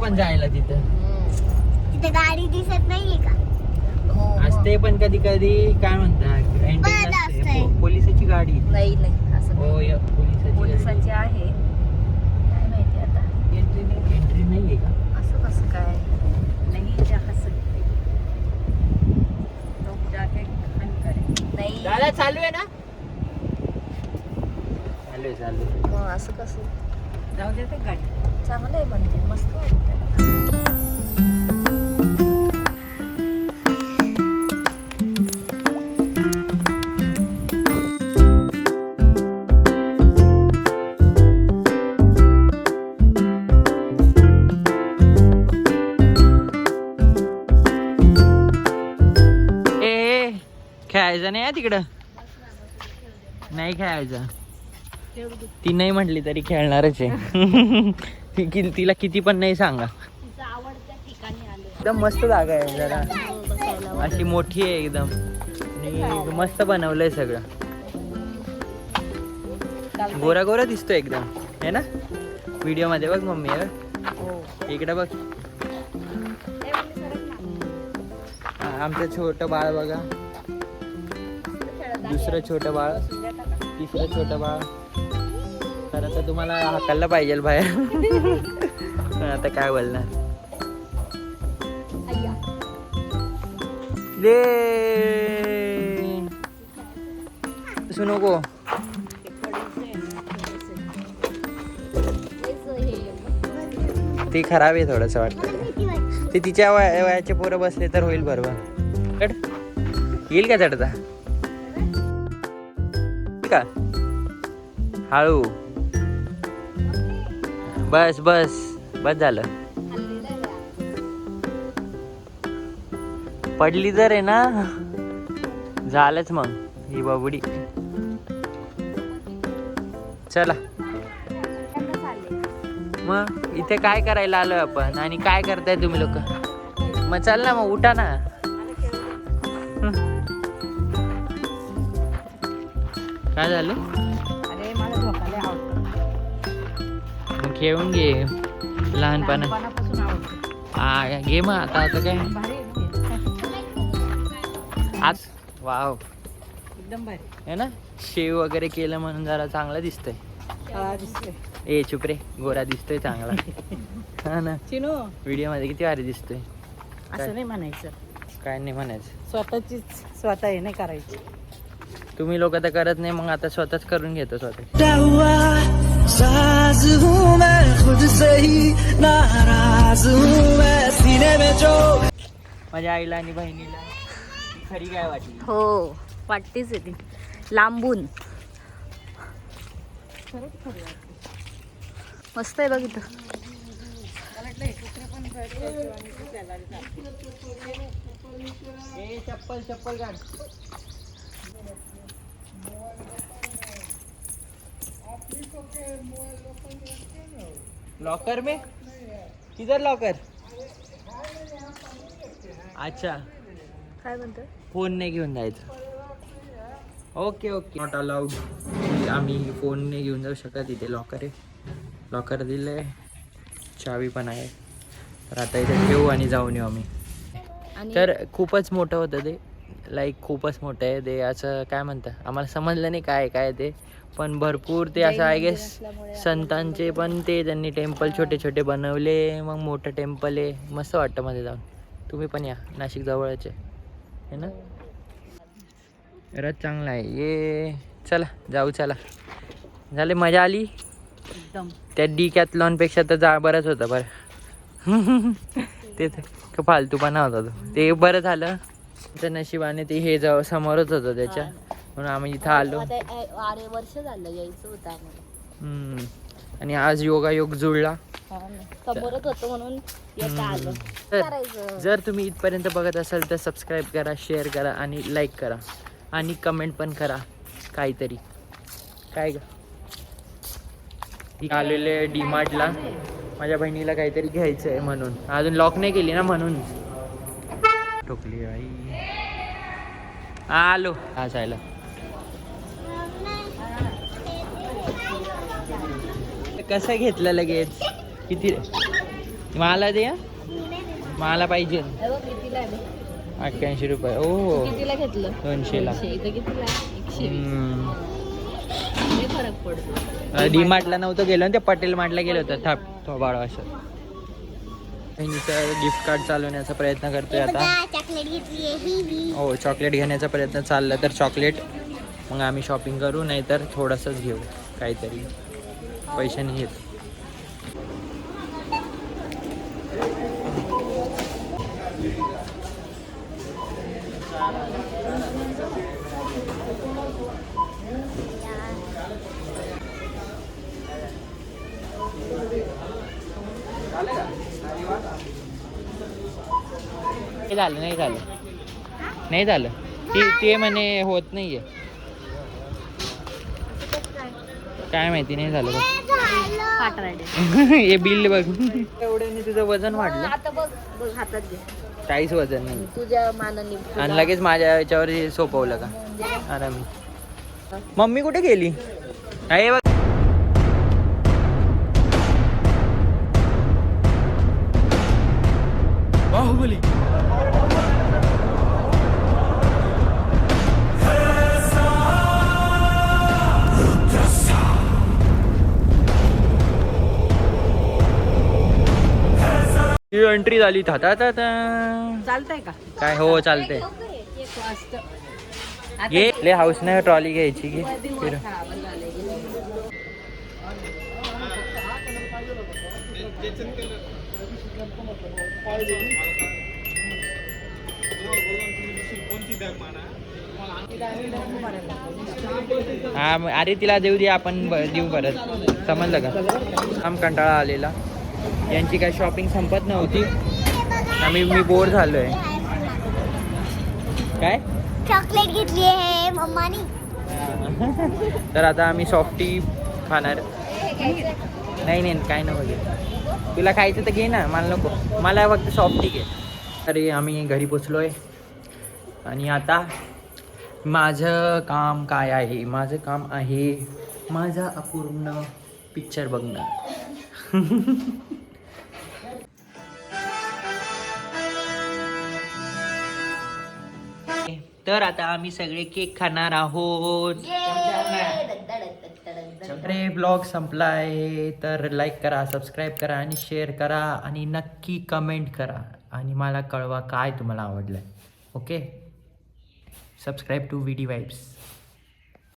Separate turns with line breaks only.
पण जायला तिथं.
तिथे गाडी दिसत नाहीये का?
हो
असते पण कधी कधी काय म्हणतात एंट्री
बंद
नसते
असते.
पो- पोलिसाची गाडी.
नाही नाही असं
हो
नाही.
या पोलिसाची
पोलिसांची आहे. काय माहिती आता. एंट्री नाही
एंट्री नाहीये का?
असं कसं काय? नाही जा जाके नाही.
दादा चालू आहे ना? चालू आहे चालू आहे.
मग असं कसं? जाऊ दे ते गाडी. चांगलं आहे म्हणते मस्त वाटतं
ए खेळायचं नाही तिकडं? नाही खेळायचं. ती नाही म्हटली तरी खेळणारच आहे. ती कि- तिला किती पण नाही सांगा. एकदम मस्त जागा आहे जरा. अशी मोठी आहे एकदम. आणि मस्त बनवलंय सगळं. गोरा गोरा दिसतो एकदम. है ना? व्हिडिओमध्ये बघ मम्मी हे? बघ. इकडे बघ. हा, आमचं छोटं बाळ बघा. दुसरं छोटं बाळ. तिसरं छोटं बाळ. खरं तर तुम्हाला हाकललं पाहिजे बाहेर. आता काय बोलणार? ले असू नको. ते खराब आहे थोडस वाटतं. ते तिच्या वया- वयाचे पोरं बसले तर होईल बरोबर. येईल का चढता? का हळू. बस बस. बस झालं. पडली तर आहे ना. झालंच मग ही बाबुडी. चला. मग इथे काय करायला आलोय आपण? आणि काय करताय तुम्ही लोक? मग चल ना मग उठा ना. काय झालं? खेळून घे. लहानपणा. हा घे मग आता आता काय. आज वाव.
एकदम भारी.
है ना? शेव वगैरे केलं म्हणून जरा चांगलं दिसतंय.
दिसतोय.
ए चुप रे. गोरा दिसतोय चांगला. हा ना?
चिनू.
व्हिडिओमध्ये किती भारी दिसतोय.
असं नाही म्हणायचं.
काय नाही म्हणायचं.
स्वतःचीच स्वतः हे नाही करायची.
तुम्ही लोक तर करत नाही मग आता स्वतःच करून घेतो स्वतः.
खुद से ही नाराज हूँ मैं सीने में जो
माझ्या आईला आणि बहिणीला. ती खरी काय वाटली?
हो वाटतेच आहे ती. लांबून. मस्त आहे बघ इथं.
ए चप्पल चप्पल काढ. लॉकर में? किधर लॉकर? अच्छा।
काय म्हणतो
फोन नाही घेऊन जायचं. Okay okay. नॉट अलाउड आम्ही फोन नाही घेऊन जाऊ शकत इथे लॉकर आहे. लॉकर दिलं चावी पण आहे. तर आता इथे ठेवू आणि जाऊन येऊ आम्ही. तर खूपच मोठं होतं ते. लाईक खूपच मोठं आहे. ते असं काय म्हणतं आम्हाला समजलं नाही काय काय ते. पण भरपूर ते असं आय गेस संतांचे पण ते त्यांनी टेम्पल छोटे छोटे बनवले मग मोठं टेम्पल आहे. मस्त वाटतं मध्ये जाऊन. तुम्ही पण या नाशिक जवळच. आहे है ना? रथ चांगला आहे. ये चला जाऊ चला. झाले मजा आली?
एकदम.
त्या डी कॅथलॉनपेक्षा तर जा बरंच होतं बरं. ते तर फालतूपणा होता तो. ते बरं झालं. त्या नशिबाने ते हे जवळ समोरच होतं त्याच्या. म्हणून आम्ही इथं आलो.
आता ए- अरे वर्ष झालं यायचं होतं आम्हाला.
हम्म. आणि आज योगायोग जुळला.
समोरच होतं म्हणून येता आलं.
तर
करायचं?
जर तुम्ही इथपर्यंत बघत असाल तर सबस्क्राईब करा शेअर करा आणि लाईक करा. आणि कमेंट पण करा काहीतरी. काय ग? आलेले डी मार्टला माझ्या बहिणीला काहीतरी घ्यायचं आहे म्हणून. अजून लॉक नाही केली ना म्हणून. टोकली बाई. आलो. हा जायला. कसं घेतलं लगेच? किती? मला दे. मला पाहिजे. अठ्ठ्याऐंशी रुपये. ओ.
कितीला घेतलं? दोनशे. पडतो.
डी मार्टला नव्हतं गेलो ते पटेल मार्टला गेलो होतं. थाप थोबाड असं. गिफ्ट कार्ड चालवण्याचा प्रयत्न करतोय आता.
ही
चॉकलेट घेण्याचा प्रयत्न चालला तर चॉकलेट मग आम्ही शॉपिंग करू नाही तर थोडंसंच घेऊ. काहीतरी पैसे नाही येत नाही झालं नाही झालं. नाही झालं. ते ते म्हणे होत नाहीये. काय माहिती नाही झालं बघ.
हे
बिल बघ. एवढ्याने तुझं वजन वाढलं.
आता बघ बघ हातात घे.
काहीच वजन नाही.
तुझ्या मानाने
आणि लगेच माझ्या याच्यावर हे सोपवलं का? आरामी. मम्मी कुठे गेली? आहे बघ. बाहुबली. एंट्री झाली. था.
चालतंय का?
काय हो चालतंय.
आता
ये ले हाऊस नाही ट्रॉली घ्यायची
दिवस
फिर. हा अरे तिला देऊ दे आपण देऊ परत. समजलं का? आम कंटाळा आलेला. यांची काय शॉपिंग संपत नव्हती. आम्ही मी बोर झालोय. काय?
चॉकलेट घेतली आहे मम्मानी.
तर आता आम्ही सॉफ्टी खाणार. नाही नाही काय नको घे तुला खायचं तर घे ना मला नको. मला फक्त सॉफ्टी घे. अरे आम्ही घरी पोचलोय. आणि आता माझं काम काय आहे? माझं काम आहे माझा अपूर्ण पिक्चर बघणं. तर आता आम्ही सगळे केक खाणार आहोत. अरे ब्लॉग संपलाय. तर लाईक करा सबस्क्राईब करा आणि शेअर करा आणि नक्की कमेंट करा. आणि मला कळवा काय तुम्हाला आवडलं okay subscribe to V D vibes